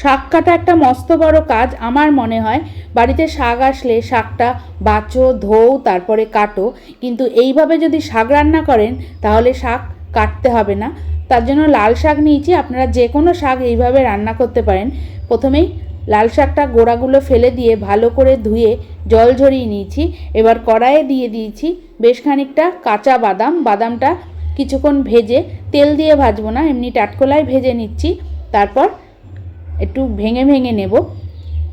শাক কাটা একটা মস্ত বড় কাজ আমার মনে হয়। বাড়িতে শাক আসলে শাকটা বাছো ধোও, তারপরে কাটো। কিন্তু এইভাবে যদি শাক রান্না করেন, তাহলে শাক কাটতে হবে না। তার জন্য লাল শাক নিয়েছি। আপনারা যে কোনো শাক এইভাবে রান্না করতে পারেন। প্রথমেই লাল শাকটা গোড়াগুলো ফেলে দিয়ে ভালো করে ধুয়ে জল ঝরিয়ে নিয়েছি। এবার কড়াইয়ে দিয়ে দিয়েছি বেশ খানিকটা কাঁচা বাদাম। বাদামটা কিছুক্ষণ ভেজে তেল দিয়ে ভাজবো না, এমনি টাটকোলায় ভেজে নিচ্ছি। তারপর একটু ভেঙে ভেঙে নেব।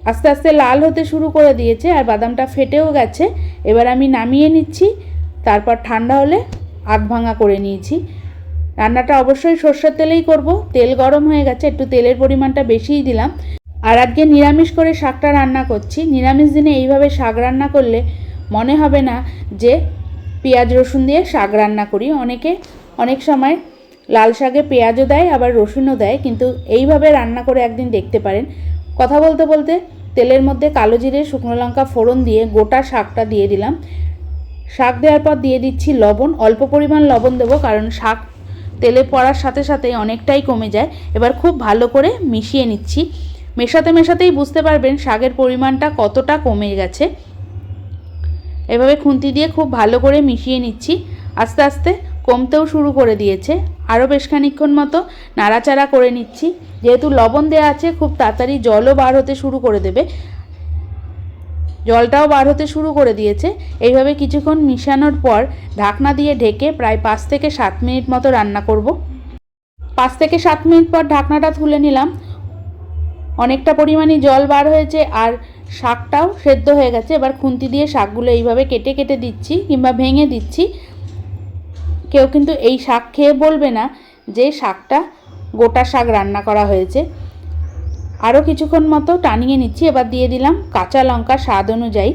আস্তে আস্তে লাল হতে শুরু করে দিয়েছে আর বাদামটা ফেটেও গেছে। এবার আমি নামিয়ে নিচ্ছি, তারপর ঠান্ডা হলে আধ ভাঙা করে নিয়েছি। রান্নাটা অবশ্যই সর্ষের তেলেই করব। তেল গরম হয়ে গেছে, একটু তেলের পরিমাণটা বেশিই দিলাম। আর আজকে নিরামিষ করে শাকটা রান্না করছি। নিরামিষ দিনে এইভাবে শাক রান্না করলে মনে হবে না যে পেঁয়াজ রসুন দিয়ে শাক রান্না করি। অনেকে অনেক সময় লাল শাকে পেঁয়াজও দেয়, আবার রসুনও দেয়, কিন্তু এইভাবে রান্না করে একদিন দেখতে পারেন। কথা বলতে বলতে তেলের মধ্যে কালো জিরে, শুকনো লঙ্কা ফোড়ন দিয়ে গোটা শাকটা দিয়ে দিলাম। শাক দেওয়ার পর দিয়ে দিচ্ছি লবণ। অল্প পরিমাণ লবণ দেবো, কারণ শাক তেলে পড়ার সাথে সাথে অনেকটাই কমে যায়। এবার খুব ভালো করে মিশিয়ে নিচ্ছি। মেশাতে মেশাতেই বুঝতে পারবেন শাকের পরিমাণটা কতটা কমে গেছে। এভাবে খুন্তি দিয়ে খুব ভালো করে মিশিয়ে নিচ্ছি। আস্তে আস্তে কমতেও শুরু করে দিয়েছে। আরও বেশ খানিক্ষণ মতো নাড়াচাড়া করে নিচ্ছি। যেহেতু লবণ দেওয়া আছে, খুব তাড়াতাড়ি জলও বার হতে শুরু করে দেবে। জলটাও বার হতে শুরু করে দিয়েছে। এইভাবে কিছুক্ষণ মিশানোর পর ঢাকনা দিয়ে ঢেকে প্রায় পাঁচ থেকে সাত মিনিট মতো রান্না করব। পাঁচ থেকে সাত মিনিট পর ঢাকনাটা তুলে নিলাম। অনেকটা পরিমাণে জল বার হয়েছে আর শাকটাও সেদ্ধ হয়ে গেছে। এবার খুন্তি দিয়ে শাকগুলো এইভাবে কেটে কেটে দিচ্ছি কিংবা ভেঙে দিচ্ছি। কেউ কিন্তু এই শাক খেয়ে বলবে না যে শাকটা গোটা শাক রান্না করা হয়েছে। আরও কিছুক্ষণ মতো টানিয়ে নিচ্ছি, এবার দিয়ে দিলাম কাঁচা লঙ্কা স্বাদ অনুযায়ী।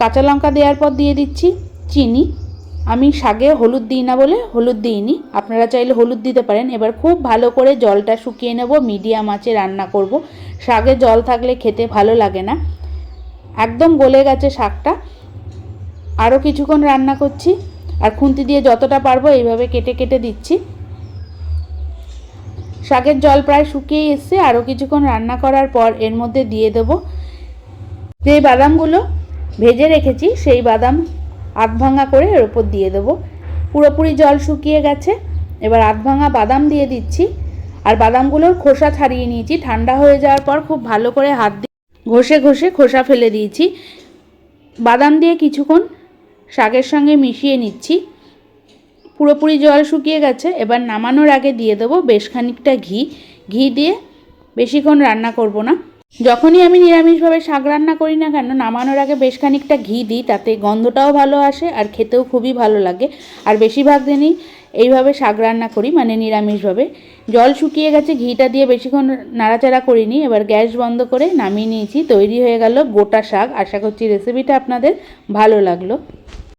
কাঁচা লঙ্কা দেওয়ার পর দিয়ে দিচ্ছি চিনি। আমি শাকে হলুদ দিই না বলে হলুদ দিইনি। আপনারা চাইলে হলুদ দিতে পারেন। এবার খুব ভালো করে জলটা শুকিয়ে নেব, মিডিয়াম আঁচে রান্না করব। শাকে জল থাকলে খেতে ভালো লাগে না। একদম গলে গেছে শাকটা। আরও কিছুক্ষণ রান্না করছি। আর খুন্তি দিয়ে যতটা পারব এইভাবে কেটে কেটে দিচ্ছি। শাকের জল প্রায় শুকিয়ে এসছে, আরও কিছুক্ষণ রান্না করার পর এর মধ্যে দিয়ে দেবো। যেই বাদামগুলো ভেজে রেখেছি, সেই বাদাম আধ ভাঙা করে এর ওপর দিয়ে দেবো। পুরোপুরি জল শুকিয়ে গেছে, এবার আধ ভাঙা বাদাম দিয়ে দিচ্ছি। আর বাদামগুলোর খোসা ছাড়িয়ে নিয়েছি, ঠান্ডা হয়ে যাওয়ার পর খুব ভালো করে হাত দিয়ে ঘষে ঘষে খোসা ফেলে দিয়েছি। বাদাম দিয়ে কিছুক্ষণ শাকের সঙ্গে মিশিয়ে নিচ্ছি। পুরোপুরি জল শুকিয়ে গেছে। এবার নামানোর আগে দিয়ে দেবো বেশ খানিকটা ঘি। ঘি দিয়ে বেশিক্ষণ রান্না করব না। যখনই আমি নিরামিষভাবে শাক রান্না করি না কেন, নামানোর আগে বেশ খানিকটা ঘি দিই, তাতে গন্ধটাও ভালো আসে আর খেতেও খুবই ভালো লাগে। আর বেশিরভাগ দিনই এইভাবে শাক রান্না করি মানে নিরামিষভাবে। জল শুকিয়ে গেছে, ঘিটা দিয়ে বেশিক্ষণ নাড়াচাড়া করিনি। এবার গ্যাস বন্ধ করে নামিয়ে নিয়েছি। তৈরি হয়ে গেল গোটা শাক। আশা করছি রেসিপিটা আপনাদের ভালো লাগল।